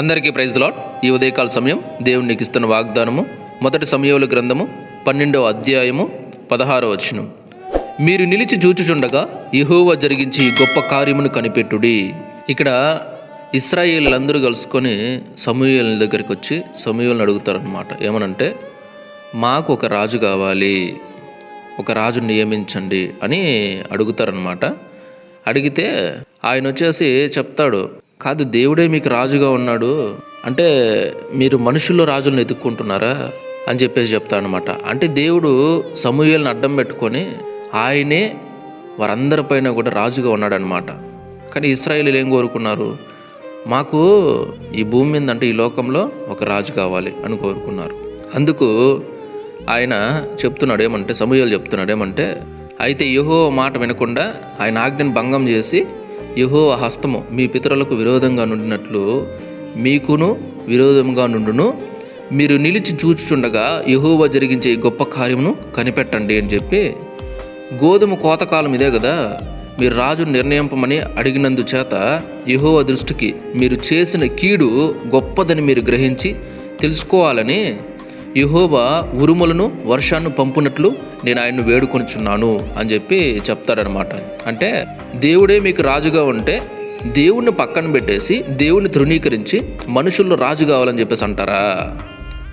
అందరికీ praise lot ఈ ఉదయకాల సమయం దేవునికి ఇస్తున్న వాగ్దానము. మొదటి సమయంలో గ్రంథము పన్నెండవ అధ్యాయము పదహారవ వచనం. మీరు నిలిచి చూచుచుండగా యెహోవా జరిగించి గొప్ప కార్యమును కనిపెట్టుడి. ఇక్కడ ఇస్రాయేళ్ళందరూ కలుసుకొని సమూహల దగ్గరికి వచ్చి సమూహలను అడుగుతారనమాట ఏమనంటే మాకు ఒక రాజు కావాలి. ఒక రాజు నియమించండి అని అడుగుతారనమాట అడిగితే ఆయన వచ్చేసి చెప్తాడు కాదు దేవుడే మీకు రాజుగా ఉన్నాడు. అంటే మీరు మనుషుల్లో రాజులను ఎదుక్కుంటున్నారా అని చెప్పేసి చెప్తాడనమాట అంటే దేవుడు సమూహలను అడ్డం పెట్టుకొని ఆయనే వారందరిపైన కూడా రాజుగా ఉన్నాడనమాట కానీ ఇస్రాయిలు ఏం కోరుకున్నారు? మాకు ఈ భూమి మీద అంటే ఈ లోకంలో ఒక రాజు కావాలి అని కోరుకున్నారు. అందుకు ఆయన చెప్తున్నాడు ఏమంటే సమూహాలు చెప్తున్నాడు ఏమంటే అయితే యహో మాట వినకుండా ఆయన ఆజ్ఞను భంగం చేసి యహో హస్తము మీ పితరులకు విరోధంగా నుండినట్లు మీకును విరోధంగా నుండును. మీరు నిలిచి చూచుచుండగా యహోవ జరిగించే ఈ గొప్ప కార్యమును కనిపెట్టండి అని చెప్పి గోధుమ కోతకాలం ఇదే కదా మీరు రాజు నిర్ణయింపమని అడిగినందు చేత యెహోవా దృష్టికి మీరు చేసిన కీడు గొప్పదని మీరు గ్రహించి తెలుసుకోవాలని యహోవా ఉరుములను వర్షాన్ని పంపునట్లు నేను ఆయన్ను వేడుకొనిచున్నాను అని చెప్పి చెప్తాడనమాట. అంటే దేవుడే మీకు రాజుగా ఉంటే దేవుణ్ణి పక్కన పెట్టేసి దేవుణ్ణి తృణీకరించి మనుషుల్లో రాజు కావాలని చెప్పేసి అంటారా?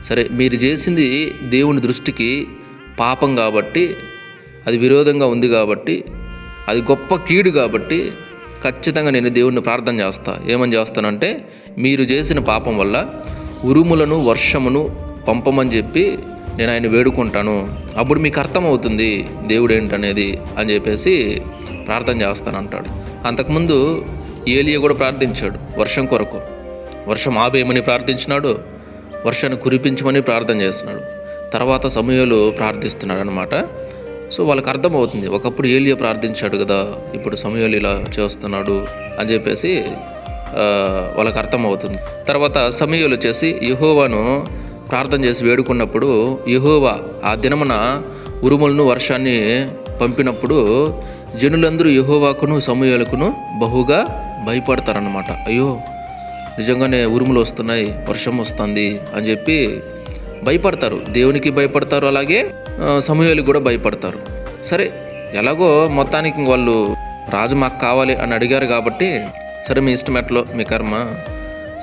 సరే మీరు చేసింది దేవుని దృష్టికి పాపం కాబట్టి అది విరోధంగా ఉంది కాబట్టి అది గొప్ప కీడు కాబట్టి ఖచ్చితంగా నేను దేవుణ్ణి ప్రార్థన చేస్తా. ఏమని చేస్తానంటే మీరు చేసిన పాపం వల్ల ఉరుములను వర్షమును పంపమని చెప్పి నేను ఆయన వేడుకుంటాను. అప్పుడు మీకు అర్థమవుతుంది దేవుడు ఏంటనేది అని చెప్పేసి ప్రార్థన చేస్తాను అంటాడు అంతకుముందు ఏలియా కూడా ప్రార్థించాడు వర్షం కొరకు. వర్షం ఆపేయమని ప్రార్థించినాడు వర్షాన్ని కురిపించమని ప్రార్థన చేస్తున్నాడు. తర్వాత సమయంలో ప్రార్థిస్తున్నాడు అనమాట సో వాళ్ళకి అర్థమవుతుంది ఒకప్పుడు ఏలియా ప్రార్థించాడు కదా ఇప్పుడు సమయాలు ఇలా చేస్తున్నాడు అని చెప్పేసి వాళ్ళకి అర్థమవుతుంది. తర్వాత సమయాలు వచ్చేసి యహోవాను ప్రార్థన చేసి వేడుకున్నప్పుడు యహోవా ఆ దినమున ఉరుములను వర్షాన్ని పంపినప్పుడు జనులందరూ యహోవాకును సమయాలకును బహుగా భయపడతారనమాట అయ్యో నిజంగానే ఉరుములు వస్తున్నాయి వర్షం వస్తుంది అని చెప్పి భయపడతారు. దేవునికి భయపడతారు అలాగే సమూహాలకు కూడా భయపడతారు. సరే ఎలాగో మొత్తానికి వాళ్ళు రాజు మాకు కావాలి అని అడిగారు కాబట్టి సరే మీ ఇష్టం ఎట్లో మీ కర్మ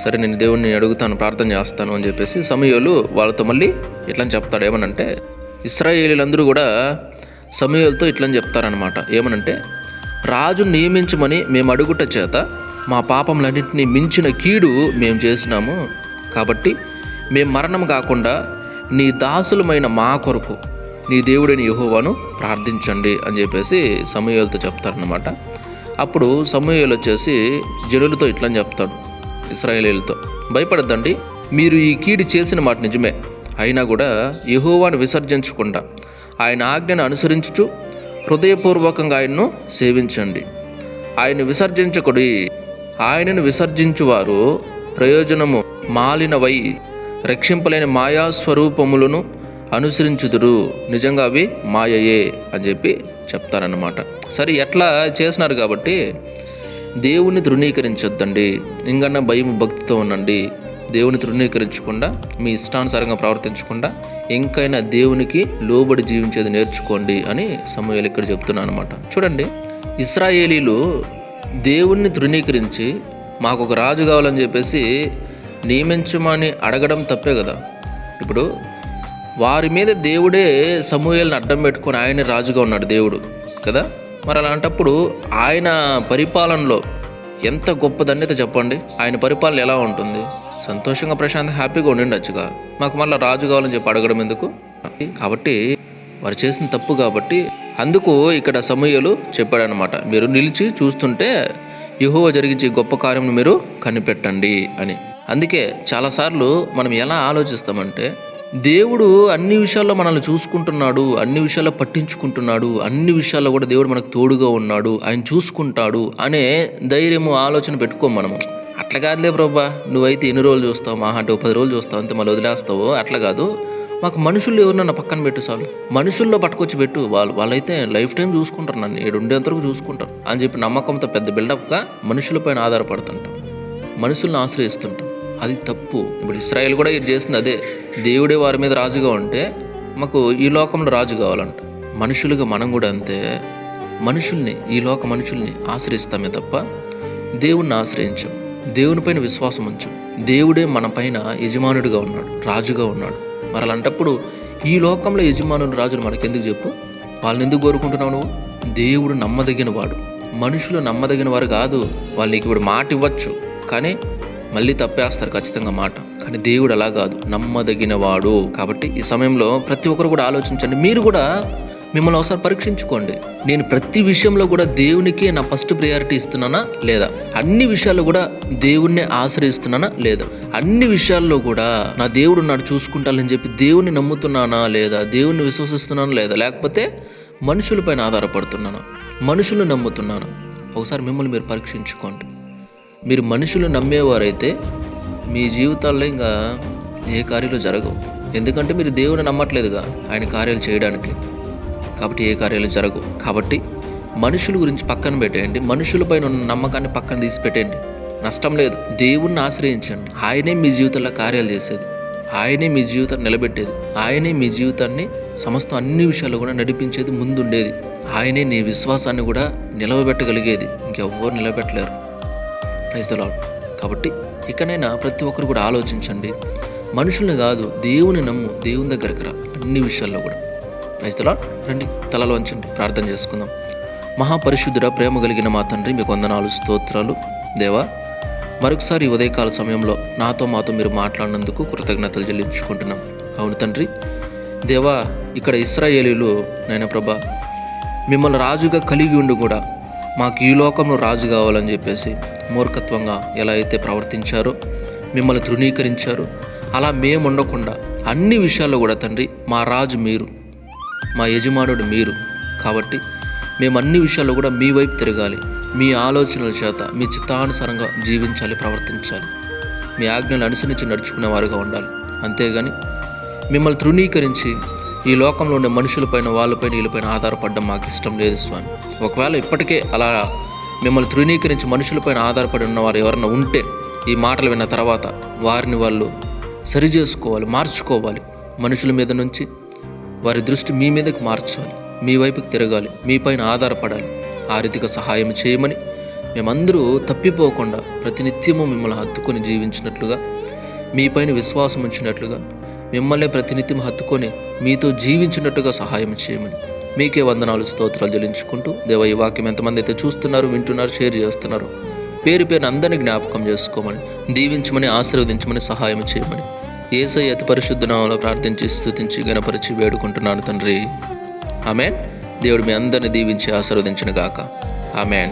సరే నేను దేవుణ్ణి అడుగుతాను ప్రార్థన చేస్తాను అని చెప్పేసి సమయాలు వాళ్ళతో మళ్ళీ ఇట్లని చెప్తాడు. ఏమనంటే ఇస్రాయేలీలందరూ కూడా సమయాలతో ఇట్లని చెప్తారనమాట ఏమనంటే రాజు నియమించమని మేము అడుగుట చేత మా పాపములన్నింటినీ మించిన కీడు మేము చేసినాము. కాబట్టి మేము మరణం కాకుండా నీ దాసులమైన మా కొరకు నీ దేవుడైన యహోవాను ప్రార్థించండి అని చెప్పేసి సమయాలతో చెప్తారనమాట అప్పుడు సమయాలు వచ్చేసి జనులతో ఇట్లని చెప్తాడు. ఇస్రాయేలీలతో. భయపడద్దండి మీరు ఈ కీడు చేసిన మాట నిజమే. అయినా కూడా యెహోవాను విసర్జించకుండా ఆయన ఆజ్ఞను అనుసరించుచు హృదయపూర్వకంగా ఆయన్ను సేవించండి. ఆయన విసర్జించకుడి ఆయనను విసర్జించువారు ప్రయోజనము మాలినవై రక్షింపలేని మాయా స్వరూపములను అనుసరించుదురు. నిజంగా అవి మాయయే అని చెప్పి చెప్తారన్నమాట. సరే ఎట్లా చేసినారు కాబట్టి దేవుణ్ణి తృణీకరించొద్దండి. ఇంకన్నా భయం భక్తితో ఉండండి. దేవుని తృణీకరించకుండా మీ ఇష్టానుసారంగా ప్రవర్తించకుండా ఇంకైనా దేవునికి లోబడి జీవించేది నేర్చుకోండి అని సమయాలు ఇక్కడ చెప్తున్నాను అనమాట చూడండి ఇస్రాయేలీలు దేవుణ్ణి తృణీకరించి మాకు ఒక రాజు కావాలని చెప్పేసి నియమించమని అడగడం తప్పే కదా. ఇప్పుడు వారి మీద దేవుడే సమూహాలను అడ్డం పెట్టుకొని ఆయనే రాజుగా ఉన్నాడు దేవుడు కదా? మరి అలాంటప్పుడు ఆయన పరిపాలనలో ఎంత గొప్ప ధన్యత చెప్పండి? ఆయన పరిపాలన ఎలా ఉంటుంది? సంతోషంగా ప్రశాంత హ్యాపీగా ఉండిండొచ్చుగా. మాకు మళ్ళీ రాజు కావాలని చెప్పి అడగడం ఎందుకు? కాబట్టి వారు చేసిన తప్పు కాబట్టి అందుకు ఇక్కడ సమూహలు చెప్పాడనమాట మీరు నిలిచి చూస్తుంటే యెహోవా జరిగించే గొప్ప కార్యం మీరు కనిపెట్టండి అని. అందుకే చాలాసార్లు మనం ఎలా ఆలోచిస్తామంటే దేవుడు అన్ని విషయాల్లో మనల్ని చూసుకుంటున్నాడు అన్ని విషయాల్లో పట్టించుకుంటున్నాడు అన్ని విషయాల్లో కూడా దేవుడు మనకు తోడుగా ఉన్నాడు ఆయన చూసుకుంటాడు అనే ధైర్యము ఆలోచన పెట్టుకోం మనము. అట్లా కాదులే ప్రభా. నువ్వైతే ఎన్ని రోజులు చూస్తావు? మా అంటే పది రోజులు చూస్తావు అంతే మళ్ళీ వదిలేస్తావు? అట్లా కాదు. మాకు మనుషులు ఎవరినన్నా పక్కన పెట్టు చాలు మనుషుల్లో పట్టుకొచ్చి పెట్టు. వాళ్ళు వాళ్ళైతే లైఫ్ టైం చూసుకుంటారు నన్ను. ఏడు ఉండేంతవరకు చూసుకుంటారు. అని చెప్పి నమ్మకంతో పెద్ద బిల్డప్గా మనుషులపైన ఆధారపడుతుంటాం. మనుషుల్ని ఆశ్రయిస్తుంటాం. అది తప్పు. ఇప్పుడు ఇస్రాయల్ కూడా ఇది చేసింది అదే. దేవుడే వారి మీద రాజుగా ఉంటే మాకు ఈ లోకంలో రాజు కావాలంట. మనుషులుగా మనం కూడా అంతే. మనుషుల్ని ఈ లోక మనుషుల్ని ఆశ్రయిస్తామే తప్ప దేవుణ్ణి ఆశ్రయించాం. దేవునిపైన విశ్వాసం ఉంచాం. దేవుడే మన పైన యజమానుడిగా ఉన్నాడు రాజుగా ఉన్నాడు. మరి అలాంటప్పుడు ఈ లోకంలో యజమానులు రాజులు మనకెందుకు చెప్పు? వాళ్ళని ఎందుకు కోరుకుంటున్నావు నువ్వు? దేవుడు నమ్మదగిన వాడు మనుషులు నమ్మదగిన వారు కాదు వాళ్ళు నీకు ఇప్పుడు మాట ఇవ్వచ్చు. కానీ మళ్ళీ తప్పేస్తారు ఖచ్చితంగా మాట. కానీ దేవుడు అలా కాదు. నమ్మదగిన వాడు కాబట్టి ఈ సమయంలో ప్రతి ఒక్కరు కూడా ఆలోచించండి. మీరు కూడా మిమ్మల్ని ఒకసారి పరీక్షించుకోండి. నేను ప్రతి విషయంలో కూడా దేవునికే నా ఫస్ట్ ప్రయారిటీ ఇస్తున్నానా? లేదా? అన్ని విషయాల్లో కూడా దేవుణ్ణి ఆశ్రయిస్తున్నానా? లేదా? అన్ని విషయాల్లో కూడా నా దేవుడు నాడు చూసుకుంటానని చెప్పి దేవుని నమ్ముతున్నానా? లేదా? దేవుణ్ణి విశ్వసిస్తున్నానా? లేదా? లేకపోతే మనుషులపైన ఆధారపడుతున్నానా? మనుషులు నమ్ముతున్నాను? ఒకసారి మిమ్మల్ని మీరు పరీక్షించుకోండి. మీరు మనుషులు నమ్మేవారైతే మీ జీవితాల్లో ఇంకా ఏ కార్యాలు జరగవు. ఎందుకంటే మీరు దేవుని నమ్మట్లేదుగా ఆయన కార్యాలు చేయడానికి. కాబట్టి ఏ కార్యాలు జరగవు. కాబట్టి మనుషుల గురించి పక్కన పెట్టేయండి. మనుషులపైన ఉన్న నమ్మకాన్ని పక్కన తీసిపెట్టేయండి నష్టం లేదు. దేవుణ్ణి ఆశ్రయించండి. ఆయనే మీ జీవితంలో కార్యాలు చేసేది. ఆయనే మీ జీవితాన్ని నిలబెట్టేది. ఆయనే మీ జీవితాన్ని సమస్త అన్ని విషయాలు కూడా నడిపించేది ముందుండేది. ఆయనే నీ విశ్వాసాన్ని కూడా నిలవబెట్టగలిగేది. ఇంకెవ్వరు నిలబెట్టలేరు. Praise the lord. కాబట్టి ఇకనైనా ప్రతి ఒక్కరు కూడా ఆలోచించండి. మనుషుల్ని కాదు దేవుని నమ్ము దేవుని దగ్గరికి రా. అన్ని విషయాల్లో కూడా. ప్రైజ్ రండి తలలో వంచండి ప్రార్థన చేసుకుందాం. మహాపరిశుద్ధుడ ప్రేమ కలిగిన మా తండ్రి మీకు వందనాలు స్తోత్రాలు. దేవా మరొకసారి ఉదయకాల సమయంలో నాతో మాతో మీరు మాట్లాడినందుకు కృతజ్ఞతలు చెల్లించుకుంటున్నాం. అవును తండ్రి. దేవా ఇక్కడ ఇస్రాయేలీలు నాయన ప్రభా మిమ్మల్ని రాజుగా కలిగి ఉండి కూడా. మాకు ఈ లోకంలో రాజు కావాలని చెప్పేసి మూర్ఖత్వంగా ఎలా అయితే ప్రవర్తించారో మిమ్మల్ని తృణీకరించారో అలా మేము ఉండకుండా అన్ని విషయాల్లో కూడా తండ్రి మా రాజు మీరు మా యజమానుడు మీరు. కాబట్టి మేము అన్ని విషయాల్లో కూడా మీ వైపు తిరగాలి. మీ ఆలోచనల చేత మీ చిత్తానుసారంగా జీవించాలి ప్రవర్తించాలి. మీ ఆజ్ఞలు అనుసరించి నడుచుకునే వారుగా ఉండాలి. అంతేగాని మిమ్మల్ని తృణీకరించి ఈ లోకంలో ఉండే మనుషులపైన వాళ్ళపైన వీళ్ళపైన ఆధారపడడం మాకు ఇష్టం లేదు స్వామి. ఒకవేళ ఇప్పటికే అలా మిమ్మల్ని తృణీకరించి మనుషులపైన ఆధారపడి ఉన్నవారు ఎవరైనా ఉంటే ఈ మాటలు విన్న తర్వాత వారిని వాళ్ళు సరి చేసుకోవాలి మార్చుకోవాలి. మనుషుల మీద నుంచి వారి దృష్టి మీ మీదకి మార్చాలి మీ వైపుకి తిరగాలి మీపైన ఆధారపడాలి. ఆ రీతిగా సహాయం చేయమని మేమందరూ తప్పిపోకుండా ప్రతినిత్యము మిమ్మల్ని హత్తుకొని జీవించినట్లుగా మీపైన విశ్వాసం ఉంచినట్లుగా మిమ్మల్ని ప్రతినిత్యం హత్తుకొని మీతో జీవించినట్టుగా సహాయం చేయమని. మీకే వందనాలు స్తోత్రాలు చెల్లించుకుంటూ దేవ ఈ వాక్యం ఎంతమంది అయితే చూస్తున్నారు వింటున్నారు షేర్ చేస్తున్నారు పేరు పేరు అందరినీ జ్ఞాపకం చేసుకోమని దీవించమని ఆశీర్వదించమని సహాయం చేయమని ఏసై అతి పరిశుద్ధనామంలో ప్రార్థించి స్థుతించి గణపరిచి వేడుకుంటున్నాను తండ్రి. ఆమెన్. దేవుడు మీ అందరిని దీవించి ఆశీర్వదించిన గాక. ఆమెన్.